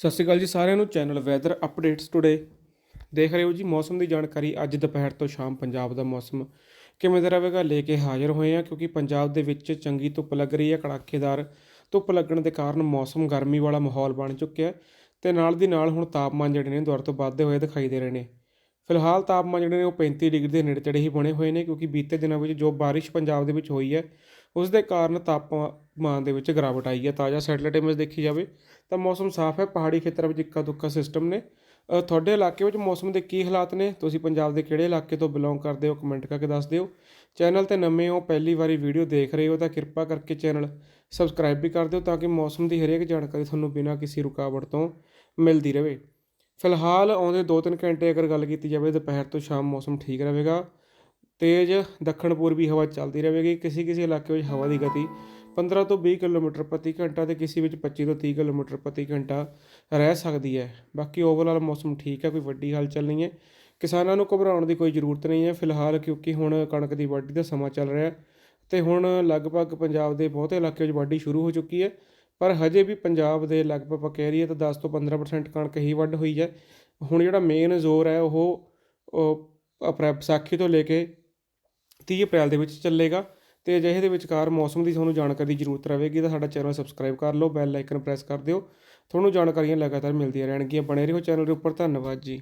ਸਤਿ ਸ਼੍ਰੀ ਅਕਾਲ ਜੀ ਸਾਰਿਆਂ ਨੂੰ ਚੈਨਲ ਵੈਦਰ ਅਪਡੇਟਸ ਟੁਡੇ ਦੇਖ ਰਹੇ ਹੋ ਜੀ ਮੌਸਮ ਦੀ ਜਾਣਕਾਰੀ ਅੱਜ ਦੁਪਹਿਰ ਤੋਂ ਸ਼ਾਮ ਪੰਜਾਬ ਦਾ ਮੌਸਮ। ਕਿਵੇਂ ਦਾ ਰਹੇਗਾ ਲੈ ਕੇ ਹਾਜ਼ਰ ਹੋਏ ਹਾਂ ਕਿਉਂਕਿ ਪੰਜਾਬ ਦੇ ਵਿੱਚ ਚੰਗੀ ਧੁੱਪ ਲੱਗ ਰਹੀ ਹੈ, ਕੜਾਕੇਦਾਰ ਧੁੱਪ ਲੱਗਣ ਦੇ ਕਾਰਨ ਮੌਸਮ ਗਰਮੀ ਵਾਲਾ ਮਾਹੌਲ ਬਣ ਚੁੱਕਿਆ ਹੈ ਤੇ ਨਾਲ ਦੀ ਨਾਲ ਹੁਣ ਤਾਪਮਾਨ ਜਿਹੜੇ ਨੇ ਦੁਆਰ ਤੋਂ ਵੱਧਦੇ ਹੋਏ ਦਿਖਾਈ ਦੇ ਰਹੇ ਨੇ। ਫਿਲਹਾਲ ਤਾਪਮਾਨ ਜਿਹੜੇ ਨੇ ਉਹ 35 ਡਿਗਰੀ ਦੇ ਨੇੜੇ ਤੇੜੇ ਹੀ ਬਣੇ ਹੋਏ ਨੇ, ਕਿਉਂਕਿ ਬੀਤੇ ਦਿਨਾਂ ਵਿੱਚ ਜੋ ਬਾਰਿਸ਼ ਪੰਜਾਬ ਦੇ ਵਿੱਚ ਹੋਈ ਹੈ, ਉਸ ਦੇ ਕਾਰਨ ਤਾਪਮਾਨ ਦੇ ਵਿੱਚ ਗਿਰਾਵਟ ਆਈ ਹੈ। ਤਾਜ਼ਾ ਸੈਟਲਾਈਟ ਇਮੇਜ ਦੇਖੀ ਜਾਵੇ ਤਾਂ ਮੌਸਮ ਸਾਫ਼ ਹੈ, ਪਹਾੜੀ ਖੇਤਰਾਂ ਵਿੱਚ ਇੱਕਾ ਦੁੱਕਾ ਸਿਸਟਮ ਨੇ। ਤੁਹਾਡੇ ਇਲਾਕੇ ਵਿੱਚ ਮੌਸਮ ਦੇ ਕੀ ਹਾਲਾਤ ਨੇ? ਤੁਸੀਂ ਪੰਜਾਬ ਦੇ ਕਿਹੜੇ ਇਲਾਕੇ ਤੋਂ ਬਿਲੋਂਗ ਕਰਦੇ ਹੋ? ਕਮੈਂਟ ਕਰਕੇ ਦੱਸ ਦਿਓ। ਚੈਨਲ ਤੇ ਨਵੇਂ ਹੋ, ਪਹਿਲੀ ਵਾਰੀ ਵੀਡੀਓ ਦੇਖ ਰਹੇ ਹੋ ਤਾਂ ਕਿਰਪਾ ਕਰਕੇ ਚੈਨਲ ਸਬਸਕ੍ਰਾਈਬ ਵੀ ਕਰ ਦਿਓ ਤਾਂ ਕਿ ਮੌਸਮ ਦੀ ਹਰੇਕ ਜਾਣਕਾਰੀ ਤੁਹਾਨੂੰ ਬਿਨਾਂ ਕਿਸੇ ਰੁਕਾਵਟ ਤੋਂ ਮਿਲਦੀ ਰਹੇ। ਫਿਲਹਾਲ ਆਉਂਦੇ 2-3 ਘੰਟੇ ਅਗਰ ਗੱਲ ਕੀਤੀ ਜਾਵੇ, ਦੁਪਹਿਰ ਤੋਂ ਸ਼ਾਮ ਮੌਸਮ ਠੀਕ ਰਹੇਗਾ। ਤੇਜ਼ ਦੱਖਣ ਪੂਰਬੀ ਹਵਾ ਚੱਲਦੀ ਰਹੇਗੀ। ਕਿਸੇ ਕਿਸੇ ਇਲਾਕੇ ਵਿੱਚ ਹਵਾ ਦੀ ਗਤੀ 15 ਤੋਂ 20 ਕਿਲੋਮੀਟਰ ਪ੍ਰਤੀ ਘੰਟਾ ਤੇ ਕਿਸੇ ਵਿੱਚ 25 ਤੋਂ 30 ਕਿਲੋਮੀਟਰ ਪ੍ਰਤੀ ਘੰਟਾ ਰਹਿ ਸਕਦੀ ਹੈ। ਬਾਕੀ ਓਵਰਆਲ ਮੌਸਮ ਠੀਕ ਹੈ, ਕੋਈ ਵੱਡੀ ਹਲਚਲ ਨਹੀਂ ਹੈ। ਕਿਸਾਨਾਂ ਨੂੰ ਘਬਰਾਉਣ ਦੀ ਕੋਈ ਜ਼ਰੂਰਤ ਨਹੀਂ ਹੈ ਫਿਲਹਾਲ, ਕਿਉਂਕਿ ਹੁਣ ਕਣਕ ਦੀ ਵਾਢੀ ਦਾ ਸਮਾਂ ਚੱਲ ਰਿਹਾ ਹੈ ਤੇ ਹੁਣ ਲਗਭਗ ਪੰਜਾਬ ਦੇ ਬਹੁਤੇ ਇਲਾਕੇ ਵਿੱਚ ਵਾਢੀ ਸ਼ੁਰੂ ਹੋ ਚੁੱਕੀ ਹੈ। ਪਰ ਹਜੇ ਵੀ ਪੰਜਾਬ ਦੇ ਲਗਭਗ ਕਹਿ ਰਹੀ ਹੈ ਤਾਂ 10 ਤੋਂ 15% ਕਣਕ ਹੀ ਵੱਢ ਹੋਈ ਹੈ। ਹੁਣ ਜਿਹੜਾ ਮੇਨ ਜ਼ੋਰ ਹੈ ਉਹ ਉਹ ਅਪ੍ਰੈਲ ਵਿਸਾਖੀ ਤੋਂ ਲੈ ਕੇ 30 ਅਪ੍ਰੈਲ ਦੇ ਵਿੱਚ ਚੱਲੇਗਾ ਤੇ ਅਜਿਹੇ ਦੇ ਵਿਚਕਾਰ ਮੌਸਮ ਦੀ ਤੁਹਾਨੂੰ ਜਾਣਕਾਰੀ ਦੀ ਜ਼ਰੂਰਤ ਰਹੇਗੀ ਤਾਂ ਸਾਡਾ ਚੈਨਲ ਸਬਸਕ੍ਰਾਈਬ ਕਰ ਲਓ, ਬੈਲ ਆਈਕਨ ਪ੍ਰੈਸ ਕਰ ਦਿਓ। ਤੁਹਾਨੂੰ ਜਾਣਕਾਰੀਆਂ ਲਗਾਤਾਰ ਮਿਲਦੀਆਂ ਰਹਿਣਗੀਆਂ। ਬਣੇ ਰਹੋ ਚੈਨਲ ਦੇ ਉੱਪਰ। ਧੰਨਵਾਦ ਜੀ।